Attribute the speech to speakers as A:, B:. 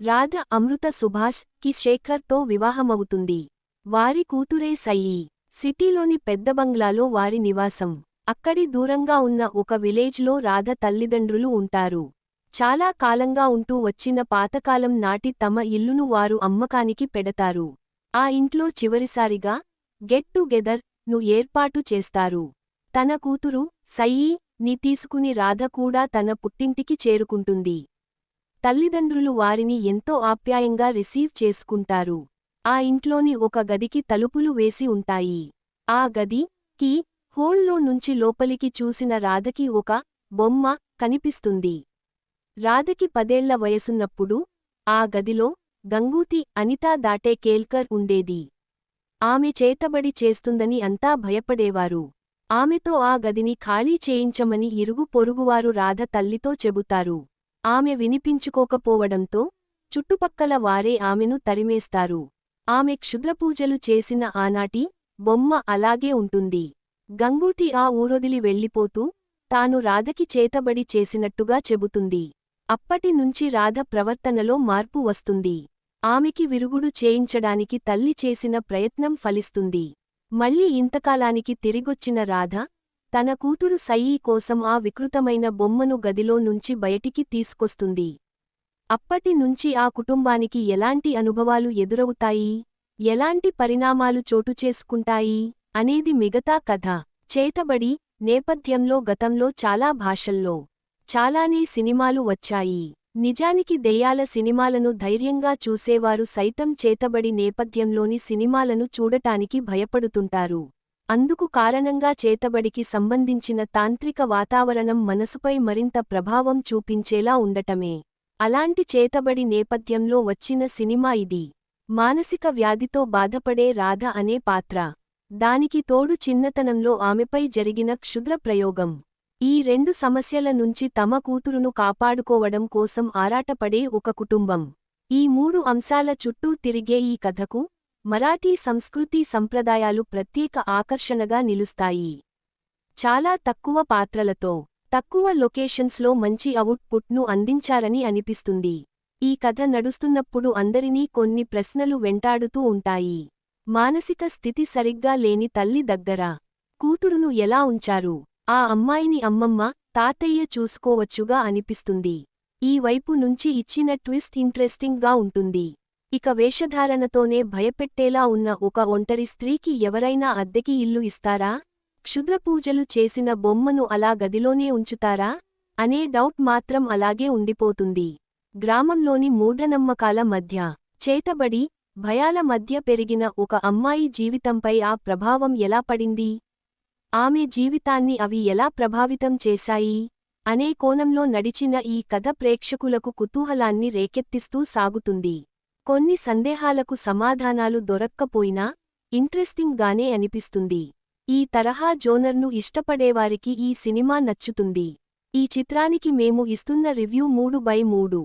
A: రాధ అమృత సుభాష్కి శేఖర్తో వివాహమవుతుంది. వారి కూతురే సయ్యి. సిటీలోని పెద్ద బంగ్లాలో వారి నివాసం. అక్కడి దూరంగా ఉన్న ఒక విలేజ్లో రాధ తల్లిదండ్రులు ఉంటారు. చాలా కాలంగా ఉంటూ వచ్చిన పాతకాలం నాటి తమ ఇల్లును వారు అమ్మకానికి పెడతారు. ఆ ఇంట్లో చివరిసారిగా గెట్ టుగెదర్ను ఏర్పాటు చేస్తారు. తన కూతురు సయ్యి ని తీసుకుని రాధ కూడా తన పుట్టింటికి చేరుకుంటుంది. తల్లిదండ్రులు వారిని ఎంతో ఆప్యాయంగా రిసీవ్ చేసుకుంటారు. ఆ ఇంట్లోని ఒక గదికి తలుపులు వేసి ఉంటాయి. ఆ గది కి హోల్లో నుంచి లోపలికి చూసిన రాధకి ఒక బొమ్మ కనిపిస్తుంది. రాధకి పదేళ్ళ వయసున్నప్పుడు ఆ గదిలో గంగూతి అనితా దాటే కేల్కర్ ఉండేది. ఆమె చేతబడి చేస్తుందని అంతా భయపడేవారు. ఆమెతో ఆ గదిని ఖాళీ చేయించమని ఇరుగు పొరుగువారు రాధ తల్లితో చెబుతారు. ఆమె వినిపించుకోకపోవడంతో చుట్టుపక్కల వారే ఆమెను తరిమేస్తారు. ఆమె క్షుద్రపూజలు చేసిన ఆనాటి బొమ్మ అలాగే ఉంటుంది. గంగూతి ఆ ఊరొదిలి వెళ్ళిపోతూ తాను రాధకి చేతబడి చేసినట్టుగా చెబుతుంది. అప్పటి నుంచి రాధ ప్రవర్తనలో మార్పు వస్తుంది. ఆమెకి విరుగుడు చేయించడానికి తల్లి చేసిన ప్రయత్నం ఫలిస్తుంది. మళ్ళీ ఇంతకాలానికి తిరిగొచ్చిన రాధ తన కూతురు సయ్యి కోసం ఆ వికృతమైన బొమ్మను గదిలో నుంచి బయటికి తీసుకొస్తుంది. అప్పటి నుంచి ఆ కుటుంబానికి ఎలాంటి అనుభవాలు ఎదురవుతాయి? ఎలాంటి పరిణామాలు చోటుచేసుకుంటాయి అనేది మిగతా కథ. చేతబడి నేపథ్యంలో గతంలో చాలా భాషల్లో చాలానే సినిమాలు వచ్చాయి. నిజానికి దెయ్యాల సినిమాలను ధైర్యంగా చూసేవారు సైతం చేతబడి నేపథ్యంలోని సినిమాలను చూడటానికి భయపడుతుంటారు. అందుకు కారణంగా చేతబడికి సంబంధించిన తాంత్రిక వాతావరణం మనసుపై మరింత ప్రభావం చూపించేలా ఉండటమే. అలాంటి చేతబడి నేపథ్యంలో వచ్చిన సినిమా ఇది. మానసిక వ్యాధితో బాధపడే రాధ అనే పాత్ర. దానికి తోడు చిన్నతనంలో ఆమెపై జరిగిన క్షుద్ర ప్రయోగం. ఈ రెండు సమస్యల నుంచి తమ కూతురును కాపాడుకోవడం కోసం ఆరాటపడే ఒక కుటుంబం. ఈ మూడు అంశాల చుట్టూ తిరిగే ఈ కథకు మరాఠీ సంస్కృతి సంప్రదాయాలు ప్రత్యేక ఆకర్షణగా నిలుస్తాయి. చాలా తక్కువ పాత్రలతో తక్కువ లొకేషన్స్లో మంచి అవుట్పుట్ను అందించారని అనిపిస్తుంది. ఈ కథ నడుస్తున్నప్పుడు అందరినీ కొన్ని ప్రశ్నలు వెంటాడుతూ ఉంటాయి. మానసిక స్థితి సరిగ్గా లేని తల్లి దగ్గర కూతురును ఎలా ఉంచారు? ఆ అమ్మాయిని అమ్మమ్మ తాతయ్య చూసుకోవచ్చుగా అనిపిస్తుంది. ఈ వైపు నుంచి ఇచ్చిన ట్విస్ట్ ఇంట్రెస్టింగ్గా ఉంటుంది. ఇక వేషధారణతోనే భయపెట్టేలా ఉన్న ఒక ఒంటరి స్త్రీకి ఎవరైనా అద్దెకి ఇల్లు ఇస్తారా? క్షుద్రపూజలు చేసిన బొమ్మను అలా గదిలోనే ఉంచుతారా? అనే డౌట్ మాత్రం అలాగే ఉండిపోతుంది. గ్రామంలోని మూఢనమ్మకాల మధ్య చేతబడి భయాల మధ్య పెరిగిన ఒక అమ్మాయి జీవితంపై ఆ ప్రభావం ఎలా పడింది? ఆమె జీవితాన్ని అవి ఎలా ప్రభావితం చేశాయి? అనే కోణంలో నడిచిన ఈ కథ ప్రేక్షకులకు కుతూహలాన్ని రేకెత్తిస్తూ సాగుతుంది. కొన్ని సందేహాలకు సమాధానాలు దొరక్కపోయినా ఇంట్రెస్టింగ్గానే అనిపిస్తుంది. ఈ తరహా జోనర్ను ఇష్టపడేవారికి ఈ సినిమా నచ్చుతుంది. ఈ చిత్రానికి మేము ఇస్తున్న రివ్యూ మూడు బై మూడు.